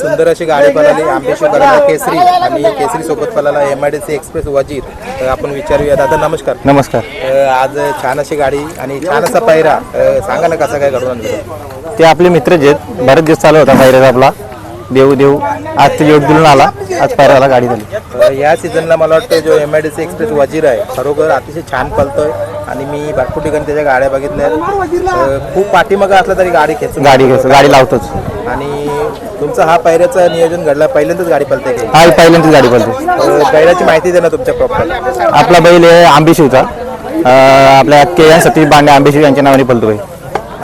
सुंदर अशी गाडी पळाली आंबेशी केसरी आणि केसरी सोबत पळाला M I D C express Wazir. तर आपण विचारूया दादा नमस्कार. नमस्कार. आज छान अशी गाडी आणि छान असा पायरा सांगा ना कसा काय घडून आणलं? ते आपले मित्रच आहेत बरेच दिवस चालू होता पायऱ्याचा आपला. देऊ देऊ आज ते योग दिलून आला. आज पायऱ्याला गाडी झाली. या सीझनला मला वाटतं जो M I D C express Wazir आहे खरोखर अतिशय छान पळतोय. आणि मी भरपूर ठिकाणी त्याच्या गाड्या बघितल्या. खूप पाठीमागं असलं तरी गाडी खेचून गाडी घेतो गाडी लावतोच. आणि तुमचं हा पायऱ्याचं नियोजन घडलं पहिल्यांदाच गाडी पळते का? हा पहिल्यांदाच गाडी पडते अ, बैलाची माहिती दे ना तुमच्या प्रॉपर आपला बैल आहे आंबेशिवचा आपल्या के एन सतीश बांडे आंबेशिव यांच्या नावाने पलतो बैल.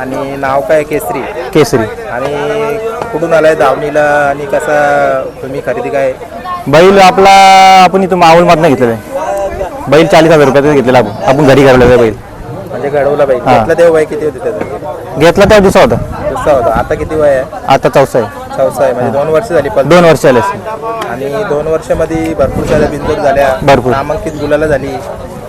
आणि नाव काय? केसरी. केसरी. आणि कुठून आलाय? दावणीला आणि कसा तुम्ही खरेदी काय? बैल आपला आपण इथं माऊलमधनं घेतलेला आहे. बैल चाळीस हजार रुपयाचा घेतलेला आपण. आपण घरी घालवलेला बैल. म्हणजे घडवला बाई हा. घेतला तेव्हा किती होते त्याचं? घेतला त्या दिवसा होता. दुसरा होता. आता किती वय आहे? आता चौसा आहे. चौसा आहे. म्हणजे दोन वर्ष झाली पण दोन वर्ष आले असतील. आणि दोन वर्षामध्ये भरपूर साऱ्या बिंदूर झाल्या. भरपूर. नामांकित गुलाला झाली.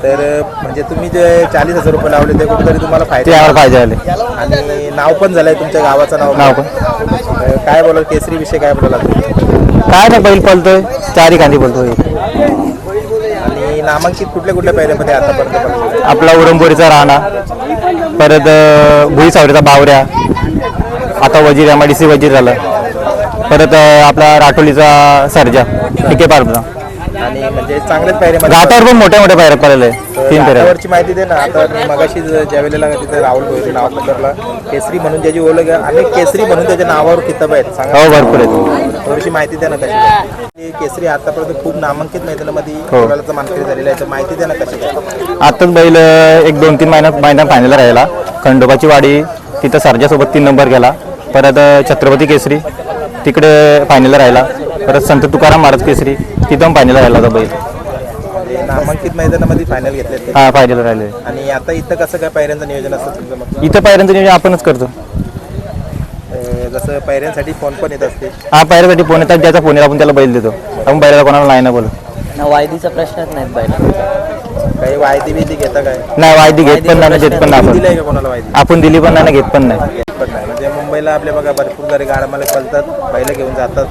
तर म्हणजे तुम्ही जे चाळीस हजार रुपये लावले ते कुठेतरी तुम्हाला ते फायदा आम्हाला फायदे आले आणि नाव पण झालंय तुमच्या गावाचं नाव. नाव पण. अं, काय बोलाल केसरी विषय काय बोलाल काय नाही बैल पलतोय. चारी कांदी पलतोय. आणि नामांकित कुठल्या कुठल्या पहिल्यामध्ये आतापर्यंत आपला उरमपुरीचा राणा परत भुई सावरीचा बावऱ्या आता Wazir M D C Wazir झालं. परत आपला राठोलीचा सर्जा ठिके पारचा आणि म्हणजे चांगलेच पायऱ्यामध्ये घाटावर पण मोठ्या मोठ्या पायऱ्या पडलेले आहे. तीन घाटावरची माहिती दे ना. आता मी मगाशी ज- ज्या वेळेला तिथे राहुल भोईर नाव पकडला. केसरी म्हणून ज्याची ओळख आहे. आणि केसरी म्हणून त्याच्या नावावर किताब आहेत. सांगा. हो भरपूर आहेत. थोडीशी माहिती द्या ना कशी काय. केसरी आतापर्यंत खूप नामांकित मैदानामध्ये हो. कोणाला मानकरी झालेला आहे. तर माहिती द्या ना कशी काय आताच बैल अं, एक दोन तीन महिन्यात महिन्यात फायनल राहिला. खंडोबाची वाडी तिथं सर्जासोबत तीन नंबर गेला. परत अं, छत्रपती केसरी. तिकडे फायनल राहिला. परत संत तुकाराम महाराज केसरी तिथं पण फायनल राहिला होता बैल. नामांकित मैदानामध्ये फायनल घेतले हा फायनल राहिले. आणि आता इथं कसं काय पायऱ्यांचं नियोजन असतं तुमचं मग? इथं पायऱ्यांचं नियोजन आपणच करतो. अं, जसं पायऱ्यांसाठी फोन पण येत असते हा पायऱ्यासाठी फोन येतात ज्याचा फोन येईल आपण त्याला बैल देतो. आपण बैलाला कोणाला नाही ना बोलू ना वायदीचा प्रश्नच नाहीत बैला काही वायदी बिदी घेता काय? नाही वायदी घेत पण नाही देत पण नाही आपण दिलंय का कोणाला वायदी? आपण दिली पण नाही ना घेत पण नाही नाही. मुंबईला आपल्या बघा भरपूर गाडी गाड्या मला पळतात बैल घेऊन जातात.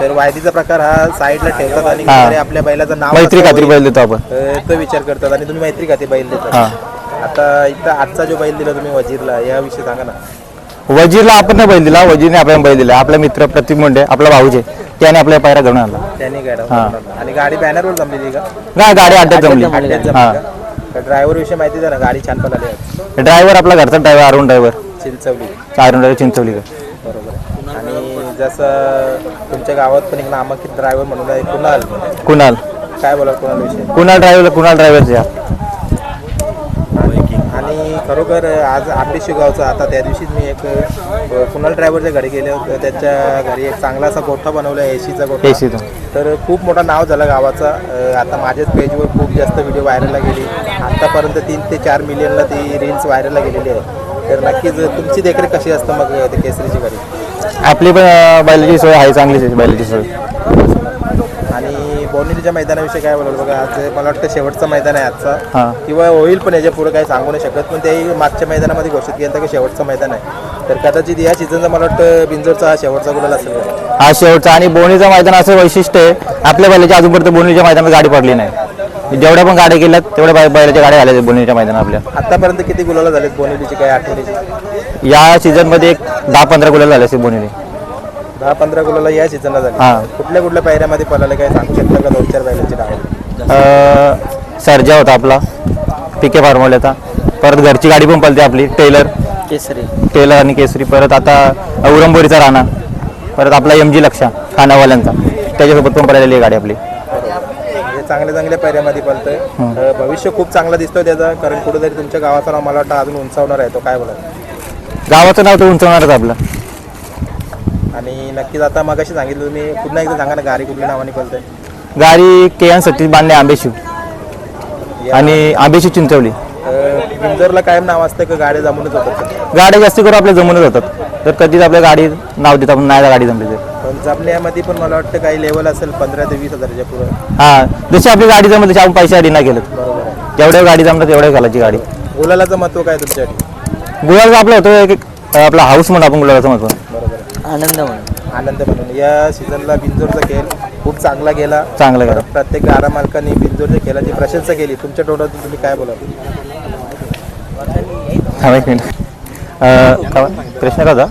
तर वायदीचा प्रकार हा साईडला ठेवतात आणि. कुठेतरी आपल्या बैलाचं नाव मैत्री खात्री. बैल देतो आपण. अं, तो विचार करतात आणि तुम्ही मैत्री खाती बैल देतात. आता इथं आजचा जो बैल दिला तुम्ही वजीरला याविषयी सांगा ना. वजीरला आपण नाही बैल दिला वजीरने आपल्याला बैल दिला. आपला मित्र प्रतीक मुंडे आपला भाऊजे त्याने आपल्या पायऱ्या घडून आणला. त्यांनी गाडी. आणि गाडी बॅनरवर जमलेली का? नाही गाडी अड्ड्यात जमली अड्ड्यात हा जमली का? ड्रायव्हर विषयी माहिती द्या ना गाडी छान पळाली आहे. ड्रायव्हर आपला घरचा ड्रायव्हर अरुण ड्रायव्हर चिंचवली. चिंचवली का? बरोबर. आणि जसं तुमच्या गावात पण एक नामांकित ड्रायव्हर म्हणून आहे कुणाल. कुणाल. काय बोला कुणाल विषयी? कुणाल ड्रायव्हर कुणाल ड्रायव्हरच्या आणि खरोखर आज आंबेशी गावचा आता त्या दिवशीच मी एक अ, कुणाल ड्रायव्हरच्या घरी गेले होते. त्यांच्या घरी एक चांगला असा गोठा बनवला एसीचा गोठा. एसीचा. तर खूप मोठा नाव झालं गावाचा. अ, आता माझ्याच पेजवर खूप जास्त व्हिडिओ व्हायरलला गेली. आतापर्यंत तीन ते चार मिलियनला ती रील्स व्हायरलला गेलेली आहे. तर नक्कीच तुमची देखरेख कशी असतं मग ते केसरीची घरी आपली पण बैलाची सोय आहे चांगलीच आहे बैलाची सोय. आणि बोनिलीच्या मैदानाविषयी काय बोलाल बघा आज मला वाटतं शेवटचं मैदान आहे आजचा. हां. किंवा होईल पण याच्यापुढे काही सांगू नाही शकत पण तेही मागच्या मैदानामध्ये घोषित केलं की शेवटचं मैदान आहे. तर कदाचित या सीझनचा मला वाटतं बिंजोरचा हा शेवटचा गुलाल असेल. हा शेवटचा आणि बोनीचं मैदान असं वैशिष्ट्य आहे आपल्या बैलाच्या अजूनपर्यंत बोनीच्या मैदानात गाडी पडली नाही. जेवढ्या पण गाड्या केल्यात तेवढ्या बै- बैलाच्या गाड्या झाल्या बोनीच्या मैदानात आपल्या. आतापर्यंत किती गुलाला झालेत बोनिलीची काही आठवणीची या सीझनमध्ये एक दहा पंधरा गुलाल झाले असेल बोनीने दहा पंधरा गुलाला या सीझनला झाले. हां. कुठल्या कुठल्या पायऱ्यामध्ये पळाले काय सांगू शकता का दोन चार बैलांची नावं? अं, सर्जा होता आपला. पिके फार्मोल्याचा परत घरची गाडी पण पळते आपली टेलर केसरी. टेलर आणि केसरी. परत आता उरंबोरीचा राणा. परत आपला एम जी लक्षा खानावाल्यांचा. त्याच्यासोबत पण पळालेली आहे गाडी आपली. चांगल्या चांगल्या पायऱ्यामध्ये पळतंय. अं, भविष्य खूप चांगलं दिसतोय त्याचं. कारण कुठेतरी तुमच्या गावाचं नाव मला वाटतं अजून उंचावणार आहे तो. काय बोला गावाचं नाव तर उंचवणारच आपलं. आणि नक्कीच आता मगाशी सांगितलं तुम्ही पुन्हा एकदा सांगा ना गाडी कुठल्या नावाने पळतंय? गाडी के एन सतीश बांधणे आंबेशिव. आणि आंबेशिव चिंचवली. बिंजरला कायम नाव असतं का गाड्या जमूनच होतात? गाड्या जास्त करून आपल्या जमूनच होतात. तर कधीच आपल्या गाडी नाव देत आपण नाही गाडी जमली तर. जमण्यामध्ये पण मला वाटतं काही लेवल असेल पंधरा ते वीस हजाराच्या पुढे. हां जशी आपली गाडी जमली तशी आपण पैसे आधी नाही केलं बरोबर आहे. जेवढ्या गाडी जमलं तेवढ्या घालायची गाडी. गुलालाचं महत्त्व काय तुमच्यासाठी गुलाबाचं आपलं होतं एक आपला हाऊस म्हणून आपण गुलाबाचं म्हणतो बरोबर आहे. आनंद म्हणून. आनंद म्हणून. या सीझनला बिंजोरचा खेळ खूप चांगला गेला. चांगला गेला. प्रत्येक गाडा मालकांनी बिंजोरच्या खेळाची प्रशंसा केली. तुमच्या तोंडातून तुम्ही काय बोलाल? थांबा एक मिनिट प्रश्न अ,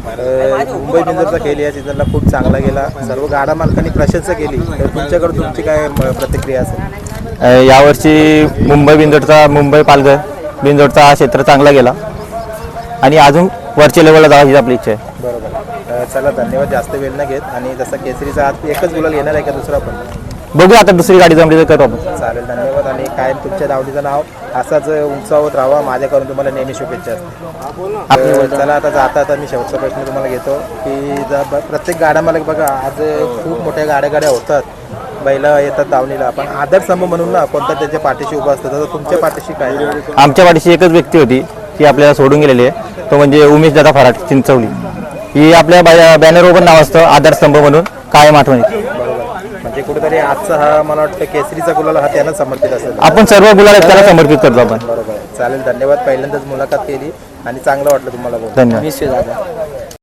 मुंबई बिंजोरचा खेळ या सीझनला खूप चांगला गेला. सर्व गाडा मालकांनी प्रशंसा केली. तर तुमच्याकडे तुमची काय प्रतिक्रिया असेल? यावर्षी मुंबई बिंदोडचा मुंबई पालघर बिंदोडचा हा क्षेत्र चांगला गेला. आणि अजून वरच्या लेवलला जावा ही आपली इच्छा आहे. बरोबर. चला धन्यवाद. जास्त वेळ न घेत. आणि जसा केसरीचा आज एकच गुलाल घेणार आहे का दुसरा पण? बघू आता दुसरी गाडी जमली तर करू आपण. चालेल धन्यवाद. आणि कायम तुमच्या दावडीचं नाव असाच उंचावत राहावा माझ्याकडून तुम्हाला नेहमी शुभेच्छा असते तर चला आता जाता आता मी शेवटचा प्रश्न तुम्हाला घेतो की प्रत्येक गाड्या मला बघा आज खूप मोठ्या गाड्या गाड्या होतात. बैला येतात दावणीला पण आदरस्तंभ म्हणून ना कोणता त्याच्या पाठीशी उभा असतं तर तुमच्या पाठीशी काय? आमच्या पाठीशी एकच व्यक्ती होती ती आपल्याला सोडून गेलेली आहे. तो म्हणजे उमेश दादा फराट चिंचवली. ही आपल्या बॅ- बॅनरवर पण नाव असतं आधारस्तंभ म्हणून कायम आठवणी. बरोबर म्हणजे कुठेतरी आजचा हा मला वाटतं केसरीचा गुलाल हा त्यांना समर्पित असेल. आपण सर्व गुलाल त्याला समर्पित करतो आपण. बरोबर. चालेल धन्यवाद पहिल्यांदाच मुलाखत केली आणि चांगलं वाटलं तुम्हाला बोलून. धन्यवाद. दादा